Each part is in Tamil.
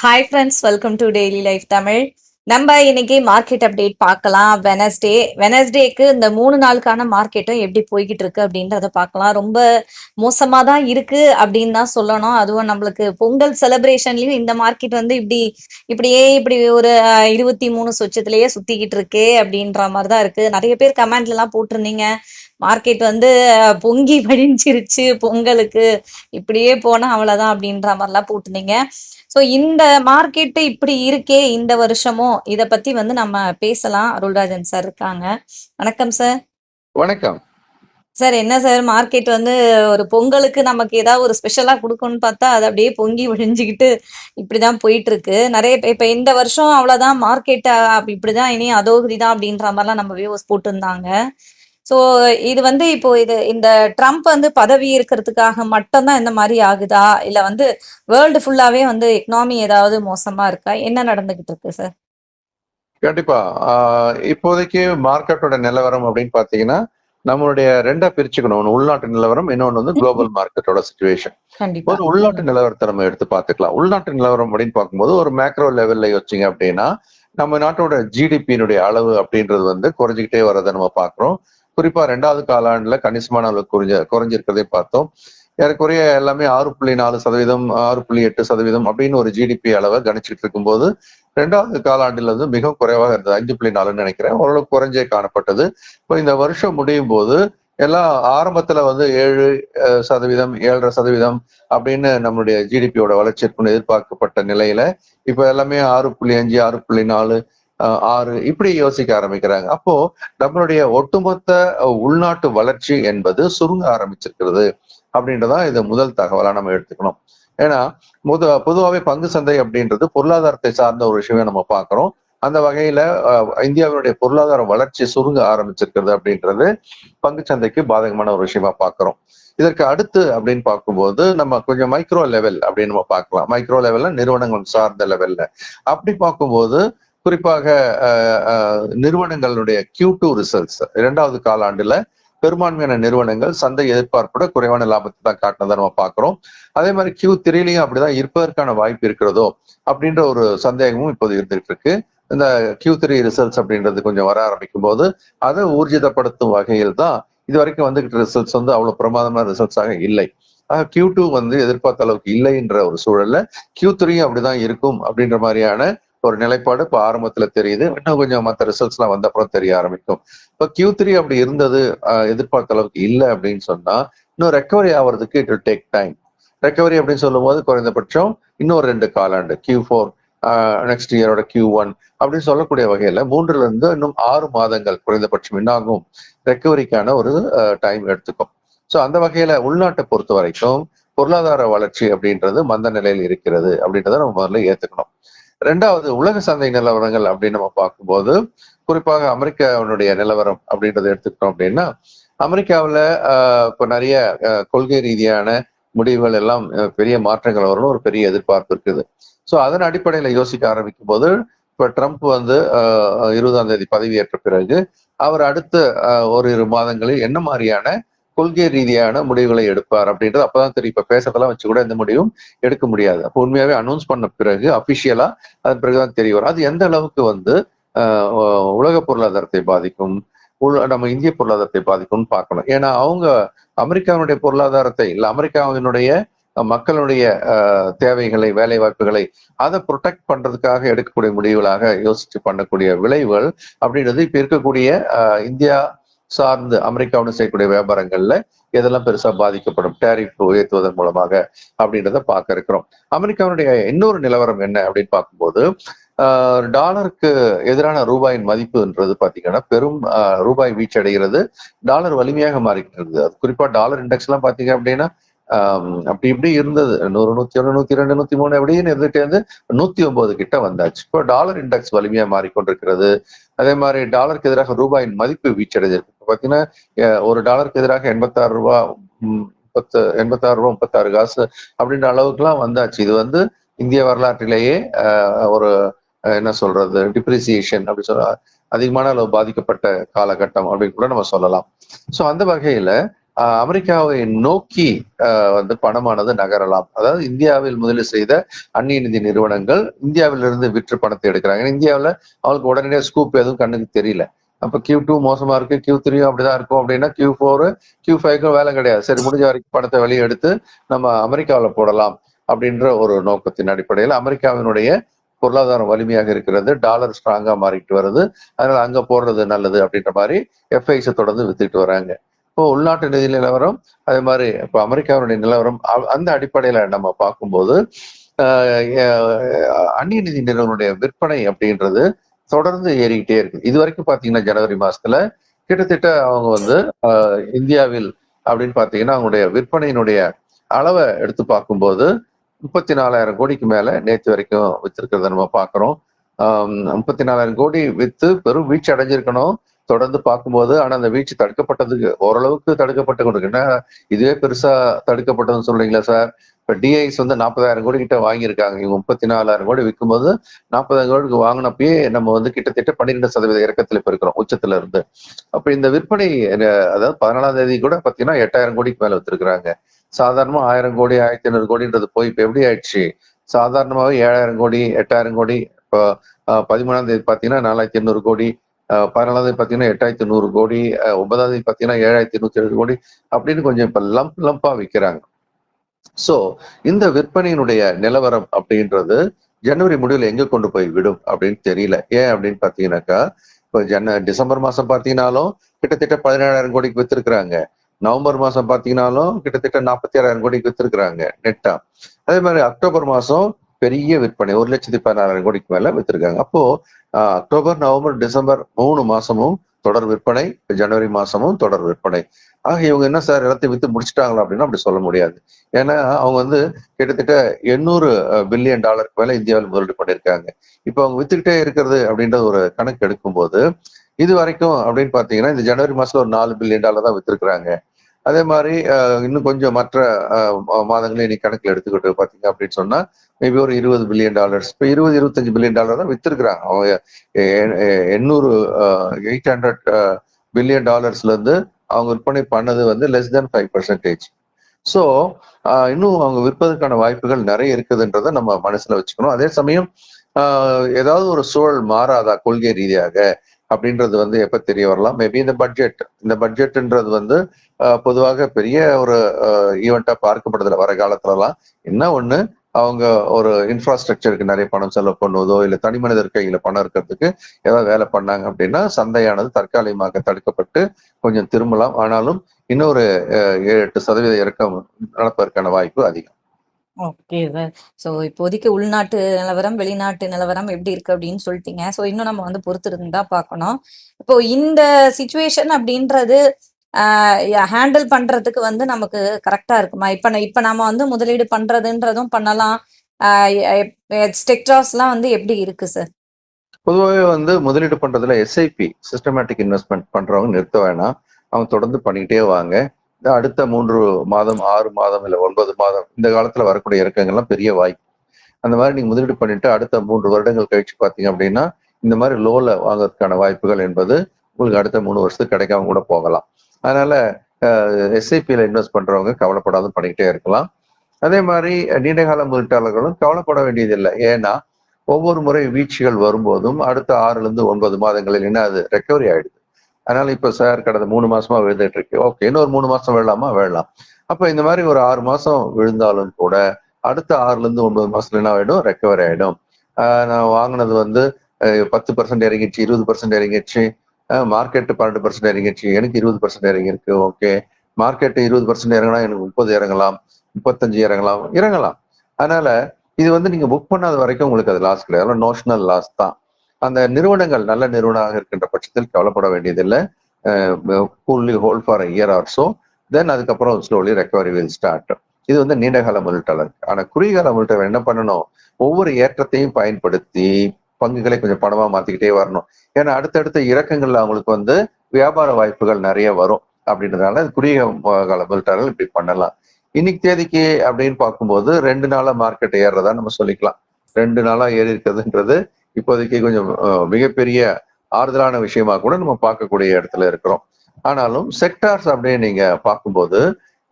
Hi friends welcome to daily life Tamil நம்ம இன்னைக்கு மார்க்கெட் அப்டேட் பார்க்கலாம். வெனஸ்டே வெனஸ்டேக்கு இந்த மூணு நாளுக்கான மார்க்கெட்டும் எப்படி போய்கிட்டு இருக்கு அப்படின்றத பார்க்கலாம். ரொம்ப மோசமா தான் இருக்கு அப்படின்னு தான் சொல்லணும். அதுவும் நம்மளுக்கு பொங்கல் செலிப்ரேஷன்லயும் இந்த மார்க்கெட் வந்து இப்படி இப்படியே இப்படி ஒரு இருபத்தி மூணு சொச்சத்திலேயே சுத்திக்கிட்டு இருக்கே அப்படின்ற மாதிரி தான் இருக்கு. நிறைய பேர் கமெண்ட்ல எல்லாம் போட்டிருந்தீங்க. மார்க்கெட் வந்து பொங்கி வடிஞ்சிருச்சு பொங்கலுக்கு. இப்படியே போனா அவ்வளவுதான் அப்படின்ற மாதிரிலாம் போட்டிருந்தீங்க. ஸோ இந்த மார்க்கெட் இப்படி இருக்கே இந்த வருஷமும் இத பத்தி வந்து நம்ம பேசலாம். அருள்ராஜன் சார் இருக்காங்க. வணக்கம் சார் வணக்கம். சார் என்ன சார் மார்க்கெட் வந்து ஒரு பொங்கலுக்கு நமக்கு ஏதாவது ஒரு ஸ்பெஷலா கொடுக்கணும்னு பார்த்தா அது அப்படியே பொங்கி விழிஞ்சுக்கிட்டு இப்படிதான் போயிட்டு இருக்கு நிறைய இப்ப இந்த வருஷம் அவ்வளவுதான் மார்க்கெட் இப்படிதான் இனி அதோகதி தான் அப்படின்ற மாதிரிலாம் நம்ம வியூஸ் போட்டிருந்தாங்க. ஸோ இது வந்து இப்போ இது இந்த ட்ரம்ப் வந்து பதவி இருக்கிறதுக்காக மட்டும்தான் இந்த மாதிரி ஆகுதா? இல்ல வந்து வேர்ல்டு ஃபுல்லாவே வந்து எக்கனாமி ஏதாவது மோசமா இருக்கா? என்ன நடந்துகிட்டு இருக்கு சார் கண்டிப்பா. இப்போதைக்கு மார்க்கெட்டோட நிலவரம் அப்படின்னு பாத்தீங்கன்னா நம்மளுடைய ரெண்டா பிரிச்சுக்கணும். ஒன்று உள்நாட்டு நிலவரம் இன்னொன்று வந்து குளோபல் மார்க்கெட்டோட சுச்சுவேஷன் கண்டிப்பா. ஒரு உள்நாட்டு நிலவரத்தை நம்ம எடுத்து பார்த்துக்கலாம். உள்நாட்டு நிலவரம் அப்படின்னு பார்க்கும்போது ஒரு மேக்ரோ லெவல்ல யோசிச்சிங்க அப்படின்னா நம்ம நாட்டோட ஜிடிபியினுடைய அளவு அப்படின்றது வந்து குறைஞ்சிக்கிட்டே வரதை நம்ம பார்க்குறோம். குறிப்பா ரெண்டாவது காலாண்டுல கணிசமான அளவு குறைஞ்ச குறைஞ்சிருக்கிறதே பார்த்தோம். ஏறக்குறைய எல்லாமே ஆறு புள்ளி நாலு சதவீதம் ஆறு புள்ளி எட்டு சதவீதம் அப்படின்னு ஒரு ஜிடிபி அளவை கணிச்சிட்டு இருக்கும்போது ரெண்டாவது காலாண்டில் வந்து மிகவும் குறைவாக இருந்தது. அஞ்சு புள்ளி நாலுன்னு நினைக்கிறேன். ஓரளவு குறைஞ்சே காணப்பட்டது. இப்போ இந்த வருஷம் முடியும் போது எல்லாம் ஆரம்பத்துல வந்து ஏழு சதவீதம் ஏழரை சதவீதம் அப்படின்னு நம்மளுடைய ஜிடிபியோட வளர்ச்சி இருக்குன்னு எதிர்பார்க்கப்பட்ட நிலையில இப்ப எல்லாமே ஆறு புள்ளி அஞ்சு ஆறு புள்ளி நாலு ஆறு இப்படி யோசிக்க ஆரம்பிக்கிறாங்க. அப்போ நம்மளுடைய ஒட்டுமொத்த உள்நாட்டு வளர்ச்சி என்பது சுருங்க ஆரம்பிச்சிருக்கிறது அப்படின்றதான் இது முதல் தகவலா நம்ம எடுத்துக்கணும். ஏன்னா முத பொதுவாகவே பங்கு சந்தை அப்படின்றது பொருளாதாரத்தை சார்ந்த ஒரு விஷயமே நம்ம பார்க்கிறோம். அந்த வகையில இந்தியாவினுடைய பொருளாதார வளர்ச்சி சுருங்க ஆரம்பிச்சிருக்கிறது அப்படின்றது பங்கு சந்தைக்கு பாதகமான ஒரு விஷயமா பார்க்கிறோம். இதற்கு அடுத்து அப்படின்னு பார்க்கும்போது நம்ம கொஞ்சம் மைக்ரோ லெவல் அப்படின்னு நம்ம பார்க்கலாம். மைக்ரோ லெவல்ல நிறுவனங்கள் சார்ந்த லெவல்ல அப்படி பார்க்கும்போது குறிப்பாக நிறுவனங்களுடைய கியூ டூ ரிசல்ட்ஸ் இரண்டாவது காலாண்டுல பெரும்பான்மையான நிறுவனங்கள் சந்தை எதிர்பார்ப்போட குறைவான லாபத்தை தான் காட்டினதை நம்ம பார்க்குறோம். அதே மாதிரி கியூ த்ரீலையும் அப்படிதான் இருப்பதற்கான வாய்ப்பு இருக்கிறதோ அப்படின்ற ஒரு சந்தேகமும் இப்போது இருந்துட்டு இருக்கு இந்த கியூ த்ரீ ரிசல்ட்ஸ் அப்படின்றது கொஞ்சம் வர ஆரம்பிக்கும் போது அதை ஊர்ஜிதப்படுத்தும் வகையில் தான் இது வரைக்கும் வந்துகிட்ட ரிசல்ட்ஸ் வந்து அவ்வளவு பிரமாதமான ரிசல்ட்ஸாக இல்லை. ஆக கியூ டூ வந்து எதிர்பார்த்த அளவுக்கு இல்லைன்ற ஒரு சூழல்ல கியூ த்ரீயும் அப்படிதான் இருக்கும் அப்படின்ற மாதிரியான ஒரு நிலைப்பாடு இப்போ ஆரம்பத்துல தெரியுது. இன்னும் கொஞ்சம் மற்ற ரிசல்ட்ஸ் எல்லாம் வந்த அப்புறம் தெரிய ஆரம்பிக்கும். இப்போ கியூ த்ரீ அப்படி இருந்தது எதிர்பார்த்த அளவுக்கு இல்லை அப்படின்னு சொன்னா இன்னும் ரெக்கவரி ஆகிறதுக்கு it will take time recovery அப்படின்னு சொல்லும்போது குறைந்தபட்சம் இன்னொரு ரெண்டு காலாண்டு கியூ ஃபோர் நெக்ஸ்ட் இயரோட கியூ ஒன் அப்படின்னு சொல்லக்கூடிய வகையில மூன்றுல இருந்து இன்னும் ஆறு மாதங்கள் குறைந்தபட்சம் என்னாகும்? ரெக்கவரிக்கான ஒரு டைம் எடுத்துக்கும். ஸோ அந்த வகையில உள்நாட்டை பொறுத்த வரைக்கும் பொருளாதார வளர்ச்சி அப்படின்றது மந்த நிலையில் இருக்கிறது அப்படின்றத நம்ம முதல்ல ஏத்துக்கணும். ரெண்டாவது உலக சந்தை நிலவரங்கள் அப்படின்னு நம்ம பார்க்கும்போது குறிப்பாக அமெரிக்காவினுடைய நிலவரம் அப்படின்றத எடுத்துக்கிட்டோம் அப்படின்னா அமெரிக்காவில் இப்போ நிறைய கொள்கை ரீதியான முடிவுகள் எல்லாம் பெரிய மாற்றங்கள் வரணும் ஒரு பெரிய எதிர்பார்ப்பு இருக்குது. ஸோ அதன் அடிப்படையில் யோசிக்க ஆரம்பிக்கும் போது இப்போ ட்ரம்ப் வந்து இருபதாம் தேதி பதவியேற்ற பிறகு அவர் அடுத்த ஒரு இரு மாதங்களில் என்ன மாதிரியான கொள்கை ரீதியான முடிவுகளை எடுப்பார் அப்படின்றது அப்பதான் தெரியும். இப்ப பேசுறதெல்லாம் வச்சு கூட எந்த முடிவும் எடுக்க முடியாது. அப்போ உண்மையாவே அனௌன்ஸ் பண்ண பிறகு அபிஷியலா அதன் பிறகுதான் தெரிய வரும். அது எந்த அளவுக்கு வந்து உலக பொருளாதாரத்தை பாதிக்கும் நம்ம இந்திய பொருளாதாரத்தை பாதிக்கும்னு பார்க்கணும். ஏன்னா அவங்க அமெரிக்காவினுடைய பொருளாதாரத்தை இல்ல அமெரிக்காவினுடைய மக்களுடைய அஹ், தேவைகளை வேலை வாய்ப்புகளை அதை ப்ரொடெக்ட் பண்றதுக்காக எடுக்கக்கூடிய முடிவுகளாக யோசிச்சு பண்ணக்கூடிய விளைவுகள் அப்படின்றது இப்ப இருக்கக்கூடிய இந்தியா சார்ந்து அமெரிக்காவுடன் செய்யக்கூடிய வியாபாரங்கள்ல எதெல்லாம் பெருசா பாதிக்கப்படும் டேரிஃப் உயர்த்துவதன் மூலமாக அப்படின்றத பார்க்க இருக்கிறோம். அமெரிக்காவுடைய இன்னொரு நிலவரம் என்ன அப்படின்னு பார்க்கும்போது ஆஹ், டாலருக்கு எதிரான ரூபாயின் மதிப்புன்றது பாத்தீங்கன்னா பெரும் ரூபாய் வீச்சடைகிறது டாலர் வலிமையாக மாறிக்கிட்டு இருக்குது. அது குறிப்பா டாலர் இண்டெக்ஸ் எல்லாம் பாத்தீங்க அப்படின்னா அப்படி இப்படி இருந்தது. நூறு நூத்தி ஒன்று நூத்தி ரெண்டு நூத்தி மூணு அப்படின்னு இருந்துட்டே இருந்து நூத்தி ஒன்பது கிட்ட வந்தாச்சு. இப்போ டாலர் இண்டெக்ஸ் வலிமையா மாறிக்கொண்டிருக்கிறது. அதே மாதிரி டாலருக்கு எதிராக ரூபாயின் மதிப்பு வீச்சடைஞ்சிருக்கு. இப்போ பாத்தீங்கன்னா ஒரு டாலருக்கு எதிராக எண்பத்தாறு ரூபா முப்பத்து எண்பத்தாறு ரூபா முப்பத்தாறு காசு அப்படின்ற அளவுக்குலாம் வந்தாச்சு. இது வந்து இந்திய வரலாற்றிலேயே ஒரு என்ன சொல்றது டிப்ரிசியேஷன் அப்படி சொல்ல அதிகமான அளவு பாதிக்கப்பட்ட காலகட்டம் அப்படின்னு கூட நம்ம சொல்லலாம். ஸோ அந்த வகையில அமெரிக்காவை நோக்கி வந்து பணமானது நகரலாம். அதாவது இந்தியாவில் முதலீடு செய்த அந்நிய நிதி நிறுவனங்கள் இந்தியாவிலிருந்து விற்று பணத்தை எடுக்கிறாங்க. இந்தியாவில் அவங்களுக்கு உடனடியாக ஸ்கூப் எதுவும் கண்ணுக்கு தெரியல. அப்ப கியூ டூ மோசமா இருக்கு. கியூ த்ரீயும் அப்படிதான் இருக்கும் அப்படின்னா கியூ ஃபோர் கியூ ஃபைவ்க்கும் வேலை கிடையாது. சரி முடிஞ்ச வரைக்கும் பணத்தை வெளியே எடுத்து நம்ம அமெரிக்காவில் போடலாம் அப்படின்ற ஒரு நோக்கத்தின் அடிப்படையில் அமெரிக்காவினுடைய பொருளாதாரம் வலிமையாக இருக்கிறது. டாலர் ஸ்ட்ராங்கா மாறிட்டு வருது. அதனால அங்க போடுறது நல்லது அப்படின்ற மாதிரி எஃப்ஐஸை தொடர்ந்து வித்துட்டு வராங்க. இப்போ உள்நாட்டு நிதி நிலவரம் அதே மாதிரி இப்போ அமெரிக்காவுடைய நிலவரம் அந்த அடிப்படையில நம்ம பார்க்கும்போது அந்நிய நிதி நிறுவனுடைய விற்பனை அப்படின்றது தொடர்ந்து ஏறிக்கிட்டே இருக்கு. இது வரைக்கும் பாத்தீங்கன்னா ஜனவரி மாசத்துல கிட்டத்தட்ட அவங்க வந்து இந்தியாவில் அப்படின்னு பாத்தீங்கன்னா அவங்களுடைய விற்பனையினுடைய அளவை எடுத்து பார்க்கும்போது முப்பத்தி நாலாயிரம் கோடிக்கு மேல நேற்று வரைக்கும் வித்திருக்கிறத நம்ம பார்க்கிறோம். முப்பத்தி நாலாயிரம் கோடி வித்து பெரும் வீழ்ச்சி அடைஞ்சிருக்கணும். தொடர்ந்து பார்க்கும்போது ஆனா அந்த வீழ்ச்சி தடுக்கப்பட்டதுக்கு ஓரளவுக்கு தடுக்கப்பட்டு கொண்டு என்ன இதுவே பெருசா தடுக்கப்பட்டதுன்னு சொல்றீங்களா சார்? இப்ப டிஐஸ் வந்து நாற்பதாயிரம் கோடி கிட்ட வாங்கியிருக்காங்க. இவங்க முப்பத்தி நாலாயிரம் கோடி விற்கும்போது நாற்பதாயிரம் கோடிக்கு வாங்கினப்பயே நம்ம வந்து கிட்டத்தட்ட பன்னிரெண்டு சதவீத இறக்கத்துல இப்ப இருக்கிறோம் உச்சத்துல இருந்து. அப்ப இந்த விற்பனை அதாவது பதினாலாம் தேதி கூட பாத்தீங்கன்னா எட்டாயிரம் கோடிக்கு மேல வச்சிருக்கிறாங்க சாதாரணமா ஆயிரம் கோடி ஆயிரத்தி ஐநூறு கோடின்றது போய் இப்ப எப்படி ஆயிடுச்சு? சாதாரணமாவே ஏழாயிரம் கோடி எட்டாயிரம் கோடி இப்போ பதிமூணாம் தேதி பாத்தீங்கன்னா நாலாயிரத்தி எண்ணூறு கோடி பதினாலாவது பார்த்தீங்கன்னா தேதி பாத்தீங்கன்னா எட்டாயிரத்தி நூறு கோடி அஹ், ஒன்பதாம் தேதி பாத்தீங்கன்னா ஏழாயிரத்தி நூத்தி எழுபது கோடி அப்படின்னு கொஞ்சம் இப்ப லம்ப் லம்பா விற்கிறாங்க சோ இந்த விற்பனையினுடைய நிலவரம் அப்படின்றது ஜனவரி முடிவில் எங்க கொண்டு போய் விடும் அப்படின்னு தெரியல. ஏன் அப்படின்னு பாத்தீங்கன்னாக்கா இப்போ ஜன டிசம்பர் மாசம் பார்த்தீங்கன்னாலும் கிட்டத்தட்ட பதினேழாயிரம் கோடிக்கு வித்திருக்கிறாங்க. நவம்பர் மாசம் பார்த்தீங்கன்னாலும் கிட்டத்தட்ட நாற்பத்தி ஆறாயிரம் கோடிக்கு வித்துருக்குறாங்க நெட்டா. அதே மாதிரி அக்டோபர் மாசம் பெரிய விற்பனை ஒரு லட்சத்தி பதினாறாயிரம் கோடிக்கு மேல வித்திருக்காங்க. அப்போ அக்டோபர் நவம்பர் டிசம்பர் மூணு மாசமும் தொடர் விற்பனை ஜனவரி மாசமும் தொடர் விற்பனை. ஆக இவங்க என்ன சார் இடத்தை வித்து முடிச்சிட்டாங்களா அப்படின்னா அப்படி சொல்ல முடியாது. ஏன்னா அவங்க வந்து கிட்டத்தட்ட எண்ணூறு பில்லியன் டாலருக்கு மேல இந்தியாவில் முதலீடு பண்ணியிருக்காங்க. இப்போ அவங்க வித்துக்கிட்டே இருக்கிறது அப்படின்ற ஒரு கணக்கு எடுக்கும்போது இது வரைக்கும் அப்படின்னு பாத்தீங்கன்னா இந்த ஜனவரி மாசம் ஒரு நாலு பில்லியன் டாலர் தான் வித்திருக்கிறாங்க. அதே மாதிரி இன்னும் கொஞ்சம் மற்ற மா- மாதங்களே நீ கணக்கில் எடுத்துக்கிட்டு பார்த்தீங்க அப்படின்னு சொன்னா மேபி ஒரு இருபது பில்லியன் டாலர்ஸ் இப்போ இருபது இருபத்தஞ்சு பில்லியன் டாலர் தான் வித்துருக்குறாங்க. அவங்க எண்ணூறு எயிட் ஹண்ட்ரட் பில்லியன் டாலர்ஸ்ல இருந்து அவங்க விற்பனை பண்ணது வந்து less than five percentage so இன்னும் அவங்க விற்பதற்கான வாய்ப்புகள் நிறைய இருக்குதுன்றதை நம்ம மனசுல வச்சுக்கணும். அதே சமயம் ஏதாவது ஒரு சூழல் மாறாதா கொள்கை ரீதியாக? அப்படின்றது வந்து எப்ப தெரிய வரலாம்? மேபி இந்த பட்ஜெட் இந்த பட்ஜெட்ன்றது வந்து பொதுவாக பெரிய ஒரு ஈவெண்டா பார்க்கப்படுதுல வர காலத்துலலாம். என்ன ஒண்ணு? அவங்க ஒரு இன்ஃப்ராஸ்ட்ரக்சருக்கு நிறைய பணம் செலவு பண்ணுவதோ இல்ல தனி மனிதர் கையில பணம் இருக்கிறதுக்கு ஏதாவது வேலை பண்ணாங்க அப்படின்னா சந்தையானது தற்காலிகமாக தடுக்கப்பட்டு கொஞ்சம் திரும்பலாம். ஆனாலும் இன்னொரு ஏழு எட்டு சதவீத இறக்கம் நடப்பதற்கான வாய்ப்பு அதிகம். ஓகே சார் ஸோ இப்போதைக்கு உள்நாட்டு நிலவரம் வெளிநாட்டு நிலவரம் எப்படி இருக்கு அப்படின்னு சொல்லிட்டீங்க. ஸோ இன்னும் நம்ம வந்து பொறுத்திருந்து தான் பார்க்கணும். இப்போ இந்த சுச்சுவேஷன் அப்படின்றது ஹேண்டில் பண்றதுக்கு வந்து நமக்கு கரெக்டா இருக்குமா? இப்ப இப்ப நாம வந்து முதலீடு பண்றதுன்றதும் பண்ணலாம். ஸ்டெக்டாஸ்லாம் வந்து எப்படி இருக்கு சார் பொதுவாகவே வந்து முதலீடு பண்றதுல எஸ்ஐபி சிஸ்டமேட்டிக் இன்வெஸ்ட்மெண்ட் பண்றவங்க நிறுத்த வேணாம். அவங்க தொடர்ந்து பண்ணிக்கிட்டே வாங்க. அடுத்த மூன்று மாதம் ஆறு மாதம் இல்லை ஒன்பது மாதம் இந்த காலத்துல வரக்கூடிய இறக்கங்கள்லாம் பெரிய வாய்ப்பு. அந்த மாதிரி நீங்க முதலீடு பண்ணிட்டு அடுத்த மூன்று வருடங்கள் கழிச்சு பார்த்தீங்க அப்படின்னா இந்த மாதிரி லோல வாங்குறதுக்கான வாய்ப்புகள் என்பது உங்களுக்கு அடுத்த மூணு வருஷத்துக்கு கிடைக்காம கூட போகலாம். அதனால எஸ்ஐபியில் இன்வெஸ்ட் பண்றவங்க கவலைப்படாத பண்ணிக்கிட்டே இருக்கலாம். அதே மாதிரி நீண்டகால முதலீட்டாளர்களும் கவலைப்பட வேண்டியதில்லை. ஏன்னா ஒவ்வொரு முறை வீழ்ச்சிகள் வரும்போதும் அடுத்த ஆறுல இருந்து ஒன்பது மாதங்களில் என்ன அது ரெக்கவரி ஆயிடுது. அதனால இப்ப சார் கடந்த மூணு மாசமா விழுந்துட்டு இருக்கு. ஓகே இன்னொரு மூணு மாசம் விழலாமா? விழலாம். அப்ப இந்த மாதிரி ஒரு ஆறு மாசம் விழுந்தாலும் கூட அடுத்த ஆறுல இருந்து ஒன்பது மாசத்துல என்ன ஆயிடும்? ரெக்கவரி ஆயிடும். நான் வாங்கினது வந்து பத்து பர்சன்ட் இறங்கிடுச்சு இருபது பர்சன்ட் இறங்கிடுச்சு. மார்க்கெட் பன்னெண்டு பர்சன்ட் இறங்கிடுச்சு. எனக்கு இருபது பர்சன்ட் இறங்கிருக்கு ஓகே மார்க்கெட் இருபது பர்சன்ட் இறங்கினா எனக்கு முப்பது இறங்கலாம் முப்பத்தஞ்சு இறங்கலாம் இறங்கலாம். அதனால இது வந்து நீங்க புக் பண்ணாத வரைக்கும் உங்களுக்கு அது லாஸ் கிடையாது. நோஷனல் லாஸ் தான். அந்த நிறுவனங்கள் நல்ல நிறுவனமாக இருக்கின்ற பட்சத்தில் கவலைப்பட வேண்டியதில்லை. Coolly hold for year or so then அதுக்கப்புறம் ஸ்லோலி ரெக்கவரி வில் ஸ்டார்ட் இது வந்து நீண்டகால முதலீட்டாளர் ஆனா குறுகால முதலீட்டாளர் என்ன பண்ணணும்? ஒவ்வொரு ஏற்றத்தையும் பயன்படுத்தி பங்குகளை கொஞ்சம் பணமா மாத்திக்கிட்டே வரணும். ஏன்னா அடுத்தடுத்த இறக்கங்கள்ல அவங்களுக்கு வந்து வியாபார வாய்ப்புகள் நிறைய வரும். அப்படின்றதுனால குறுகிய கால முதலீட்டாளர்கள் இப்படி பண்ணலாம். இன்னைக்கு தேதிக்கு அப்படின்னு பார்க்கும்போது ரெண்டு நாளா மார்க்கெட் ஏறுறதா நம்ம சொல்லிக்கலாம். ரெண்டு நாளா ஏறி இருக்கிறதுன்றது இப்போதைக்கு கொஞ்சம் மிகப்பெரிய ஆறுதலான விஷயமா கூட நம்ம பார்க்கக்கூடிய இடத்துல இருக்கிறோம். ஆனாலும் செக்டார்ஸ் அப்படின்னு நீங்க பார்க்கும்போது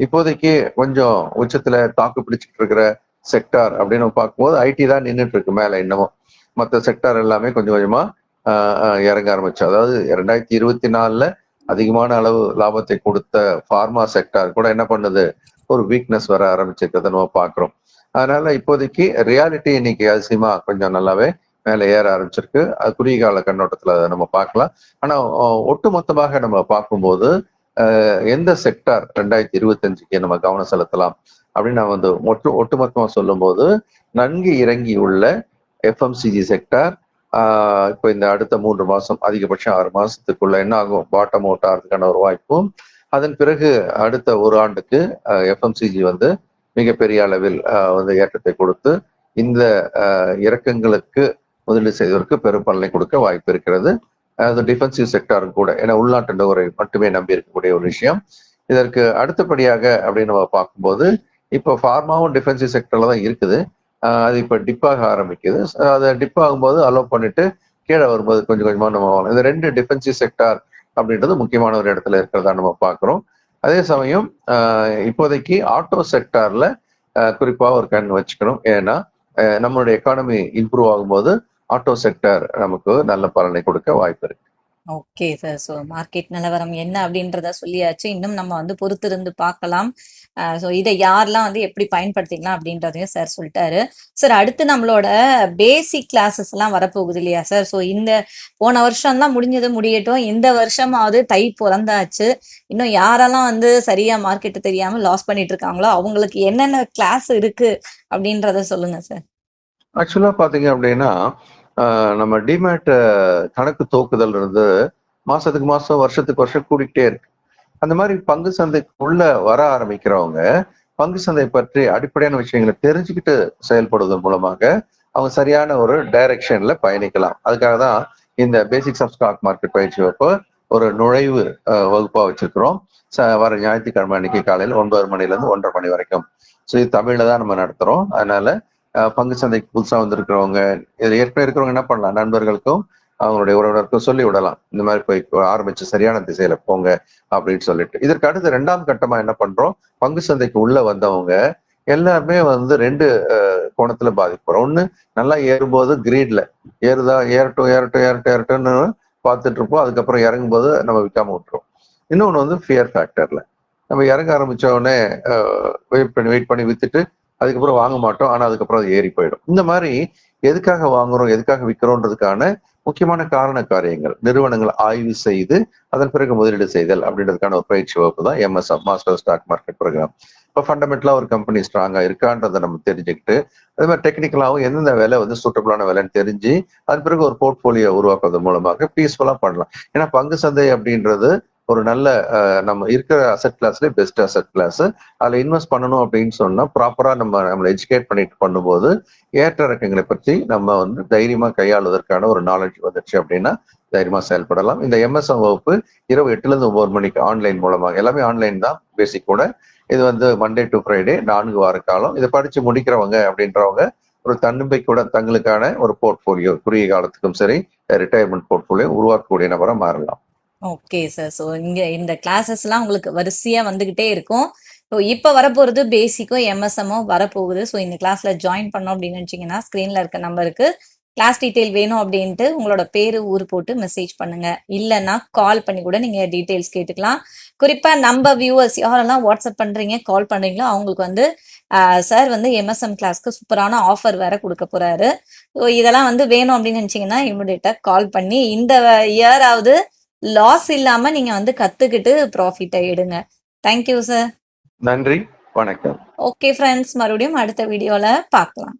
இப்போதைக்கு கொஞ்சம் உச்சத்துல தாக்கு பிடிச்சிட்டு இருக்கிற செக்டார் அப்படின்னு பார்க்கும்போது ஐடி தான் நின்றுட்டு இருக்கு மேல இன்னமும். மற்ற செக்டார் எல்லாமே கொஞ்சம் கொஞ்சமா இறங்க ஆரம்பிச்சு. அதாவது ரெண்டாயிரத்தி இருபத்தி நாலுல அதிகமான அளவு லாபத்தை கொடுத்த ஃபார்மா செக்டார் கூட என்ன பண்ணுது? ஒரு வீக்னஸ் வர ஆரம்பிச்சிருக்கிறத நம்ம பார்க்குறோம். அதனால இப்போதைக்கு ரியாலிட்டி இன்னைக்கு அதிசயமா கொஞ்சம் நல்லாவே மேலே ஏற ஆரம்பிச்சிருக்கு. அது குறுகிய கால கண்ணோட்டத்துல அதை நம்ம பார்க்கலாம். ஆனா ஒட்டுமொத்தமாக நம்ம பார்க்கும்போது எந்த செக்டார் ரெண்டாயிரத்தி இருபத்தஞ்சுக்கு நம்ம கவனம் செலுத்தலாம் அப்படின்னு நான் வந்து ஒட்டு ஒட்டுமொத்தமா சொல்லும்போது நன்கு இறங்கி உள்ள எஃப்எம்சிஜி செக்டார் இப்போ இந்த அடுத்த மூன்று மாசம் அதிகபட்சம் ஆறு மாசத்துக்குள்ள என்ன ஆகும்? பாட்டம் அவுட் ஆகிறதுக்கான ஒரு வாய்ப்பும் அதன் பிறகு அடுத்த ஒரு ஆண்டுக்கு எஃப்எம்சிஜி வந்து மிகப்பெரிய அளவில் வந்து ஏற்றத்தை கொடுத்து இந்த இறக்கங்களுக்கு முதலீடு செய்வதற்கு பெரும் பலனை கொடுக்க வாய்ப்பு இருக்கிறது. அது டிஃபென்சிவ் செக்டாரும் கூட ஏன்னா உள்நாட்டு நுகரை மட்டுமே நம்பி இருக்கக்கூடிய ஒரு விஷயம். இதற்கு அடுத்தபடியாக அப்படின்னு நம்ம பார்க்கும்போது இப்போ ஃபார்மாவும் டிஃபென்சிவ் செக்டர்ல தான் இருக்குது. அது இப்போ டிப்பாக ஆரம்பிக்குது. அதை டிப் ஆகும்போது அலோவ் பண்ணிட்டு கீழே வரும்போது கொஞ்சம் கொஞ்சமா நம்ம இந்த ரெண்டு டிஃபென்சிவ் செக்டார் அப்படின்றது முக்கியமான ஒரு இடத்துல இருக்கிறதா நம்ம பார்க்குறோம். அதே சமயம் இப்போதைக்கு ஆட்டோ செக்டார்ல குறிப்பாக ஒரு கண் வச்சுக்கணும். ஏன்னா நம்மளுடைய எக்கானமி இம்ப்ரூவ் ஆகும்போது ஆட்டோ செக்டார் நமக்கு நல்ல பலனை கொடுக்க வாய்ப்பு இருக்கு. ஓகே சார் ஸோ மார்க்கெட் நிலவரம் என்ன அப்படின்றத சொல்லியாச்சு. இன்னும் நம்ம வந்து பொறுத்திருந்து பார்க்கலாம். ஸோ இதை யாரெல்லாம் வந்து எப்படி பயன்படுத்திக்கலாம் அப்படின்றதையும் சார் சொல்லிட்டாரு. சார் அடுத்து நம்மளோட பேசிக் கிளாஸஸ் எல்லாம் வரப்போகுது இல்லையா சார் ஸோ இந்த போன வருஷம் தான் முடிஞ்சது முடியட்டும். இந்த வருஷமாவது தை பிறந்தாச்சு. இன்னும் யாரெல்லாம் வந்து சரியா மார்க்கெட் தெரியாம லாஸ் பண்ணிட்டு இருக்காங்களோ அவங்களுக்கு என்னென்ன கிளாஸ் இருக்கு அப்படின்றத சொல்லுங்க சார் ஆக்சுவலா பாத்தீங்க அப்படின்னா நம்ம டிமேட் கணக்கு தோக்குதல் இருந்து மாசத்துக்கு மாசம் வருஷத்துக்கு வருஷம் கூடிக்கிட்டே இருக்கு. அந்த மாதிரி பங்கு சந்தைக்குள்ள வர ஆரம்பிக்கிறவங்க பங்கு சந்தை பற்றி அடிப்படையான விஷயங்களை தெரிஞ்சுக்கிட்டு செயல்படுவதன் மூலமாக அவங்க சரியான ஒரு டைரக்ஷன்ல பயணிக்கலாம். அதுக்காக தான் இந்த பேசிக்ஸ் ஆஃப் ஸ்டாக் மார்க்கெட் பயிற்சி வகுப்பு ஒரு நுழைவு வகுப்பா வச்சிருக்கிறோம். ச- வர ஞாயிற்றுக்கிழமை அன்னைக்கு காலையில் ஒன்பது மணில இருந்து ஒன்றரை மணி வரைக்கும். ஸோ இது தமிழ்ல தான் நம்ம நடத்துறோம். அதனால பங்கு சந்தைக்கு புதுசா வந்திருக்கிறவங்க இது ஏற்கனவே இருக்கிறவங்க என்ன பண்ணலாம்? நண்பர்களுக்கும் அவங்களுடைய உறவினருக்கும் சொல்லி விடலாம். இந்த மாதிரி போய் ஆரம்பிச்சு சரியான திசையில போங்க அப்படின்னு சொல்லிட்டு. இதற்கு அடுத்து ரெண்டாம் கட்டமா என்ன பண்றோம்? பங்கு சந்தைக்கு உள்ள வந்தவங்க எல்லாருமே வந்து ரெண்டு கோணத்துல பாதிக்கிறோம் ஒண்ணு நல்லா ஏறும்போது கிரீட்ல ஏறுதா ஏறட்டும் ஏறட்டும் ஏறட்டும் ஏறட்டும்னு பார்த்துட்டு இருப்போம். அதுக்கப்புறம் இறங்கும்போது நம்ம விற்காம விட்டுரும் இன்னொன்று வந்து ஃபியர் ஃபேக்டர்ல நம்ம இறங்க ஆரம்பிச்ச உடனே வெயிட் பண்ணி வெயிட் பண்ணி வித்துட்டு அதுக்கப்புறம் வாங்க மாட்டோம். ஆனா அதுக்கப்புறம் அது ஏறி போயிடும். இந்த மாதிரி எதுக்காக வாங்குறோம் எதுக்காக விற்கிறோன்றதுக்கான முக்கியமான காரண காரியங்கள். நிறுவனங்களை ஆய்வு செய்து அதன் பிறகு முதலீடு செய்தல் அப்படின்றதுக்கான ஒரு பயிற்சி வகுப்பு தான் MSM master stock market program இப்போ ஃபண்டமெண்டலாக ஒரு கம்பெனி ஸ்ட்ராங்காக இருக்கான்றதை நம்ம தெரிஞ்சுக்கிட்டு அதே மாதிரி டெக்னிக்கலாகவும் எந்தெந்த வேலை வந்து சூட்டபிளான வேலைன்னு தெரிஞ்சு அதன் பிறகு ஒரு போர்ட்ஃபோலியோ உருவாக்குவதன் மூலமாக பீஸ்ஃபுல்லாக பண்ணலாம். ஏன்னா பங்கு சந்தை அப்படின்றது ஒரு நல்ல நம்ம இருக்கிற அசெட் கிளாஸ்ல பெஸ்ட் அசெட் கிளாஸ் அதுல இன்வெஸ்ட் பண்ணணும் அப்படின்னு சொன்னா ப்ராப்பரா நம்ம நம்மளை எஜுகேட் பண்ணிட்டு பண்ணும்போது ஏற்ற இறக்கங்களை பற்றி நம்ம வந்து தைரியமா கையாளுவதற்கான ஒரு நாலேஜ் வந்துச்சு அப்படின்னா தைரியமா செயல்படலாம். இந்த எம்எஸ்எம் வகுப்பு இரவு எட்டுல இருந்து ஒன்பது மணிக்கு ஆன்லைன் மூலமாக. எல்லாமே ஆன்லைன் தான் பேசிக் கூட. இது வந்து மண்டே டு ஃப்ரைடே நான்கு வார காலம். இதை படிச்சு முடிக்கிறவங்க அப்படின்றவங்க ஒரு தன்னம்பிக்கையுடன் தங்களுக்கான ஒரு போர்ட்போலியோ குறுகிய காலத்துக்கும் சரி ரிட்டையர்மெண்ட் போர்ட்போலியோ உருவாக்கக்கூடிய நபராக மாறலாம். ஓகே சார் ஸோ இங்க இந்த கிளாஸஸ்லாம் உங்களுக்கு வரிசையா வந்துகிட்டே இருக்கும். ஸோ இப்போ வரப்போகிறது பேசிக்கும் எம்எஸ்எம்மும் வரப்போகுது. ஸோ இந்த கிளாஸ்ல ஜாயின் பண்ணோம் அப்படின்னு நினைச்சீங்கன்னா ஸ்க்ரீன்ல இருக்க நம்பருக்கு கிளாஸ் டீட்டெயில் வேணும் அப்படின்ட்டு உங்களோட பேரு ஊர் போட்டு மெசேஜ் பண்ணுங்க. இல்லைன்னா கால் பண்ணி கூட நீங்க டீட்டெயில்ஸ் கேட்டுக்கலாம். குறிப்பா நம்ம வியூவர்ஸ் யாரெல்லாம் வாட்ஸ்அப் பண்றீங்க கால் பண்றீங்களோ அவங்களுக்கு வந்து சார் வந்து எம்எஸ்எம் கிளாஸ்க்கு சூப்பரான ஆஃபர் வேற கொடுக்க போறாரு. ஸோ இதெல்லாம் வந்து வேணும் அப்படின்னு நினைச்சீங்கன்னா இமிடியேட்டா கால் பண்ணி இந்த இயராவது லாஸ் இல்லாம நீங்க வந்து கத்துக்கிட்டு ப்ராஃபிட்டை எடுங்க. தேங்க்யூ சார் நன்றி. வணக்கம். ஓகே ஃப்ரெண்ட்ஸ் மறுபடியும் அடுத்த வீடியோல பார்க்கலாம்.